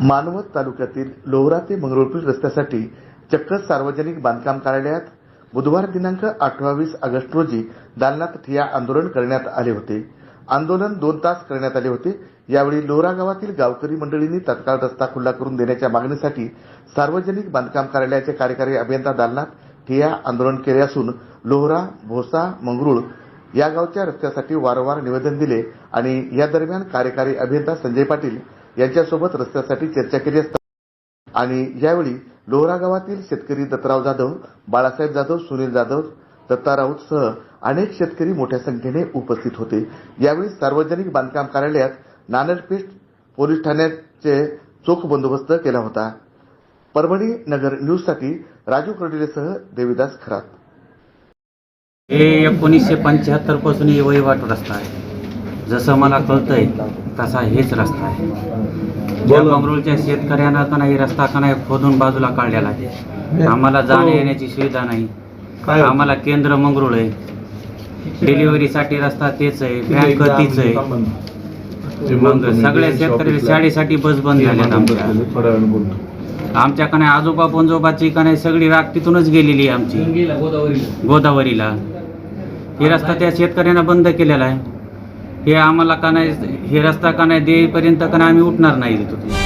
मानवत तालुक्यातील लोहरा ते मंगरुळपीर रस्त्यासाठी चक्क सार्वजनिक बांधकाम कार्यालयात बुधवार दिनांक अठ्ठावीस ऑगस्ट रोजी दालनात ठिय्या आंदोलन करण्यात आले होते. आंदोलन दोन तास करण्यात आले होते. यावेळी लोहरा गावातील गावकरी मंडळींनी तत्काळ रस्ता खुला करून देण्याच्या मागणीसाठी सार्वजनिक बांधकाम कार्यालयाचे कार्यकारी अभियंता दालनात ठिय्या आंदोलन केले असून लोहरा भोसा मंगरुळ या गावच्या रस्त्यासाठी वारंवार निवेदन दिले आणि या दरम्यान कार्यकारी अभियंता संजय पाटील यांच्यासोबत रस्त्यासाठी चर्चा केली असता. आणि यावेळी लोहरा गावातील शेतकरी दत्तराव जाधव बाळासाहेब जाधव सुनील जाधव दत्ता राऊत सह अनेक शेतकरी मोठ्या संख्येने उपस्थित होते. यावेळी सार्वजनिक बांधकाम कार्यालयात नानरपेठ पोलीस ठाण्याचे चोख बंदोबस्त केला होता. परभणी नगर न्यूजसाठी राजू कर्डिलेसह देविदास खरात. हे एकोणीसशे पंच्याहत्तरपासून वहिवाट रस्ता आहे. जसं मला कळतंय तसा हेच रस्ता आहे. ज्या बंगरूळच्या शेतकऱ्यांना का नाही रस्ता का नाही खोदून बाजूला काढलेला आहे. आम्हाला जाण्या येण्याची सुविधा नाही. आम्हाला केंद्र मंगरुळ आहे. डिलिव्हरीसाठी रस्ता तेच आहे बँक तीच आहे. मग सगळ्या शेतकरी शाळेसाठी बस बंद झाल्यात आमच्या. आमच्या का नाही आजोबा पंजोबाची का नाही सगळी राग तिथूनच गेलेली आहे आमची. गोदावरीला. हे रस्ता त्या शेतकऱ्यांना बंद केलेला आहे. हे आम्हाला का नाही हे रस्ता का नाही देईपर्यंत का नाही आम्ही उठणार नाही तिथून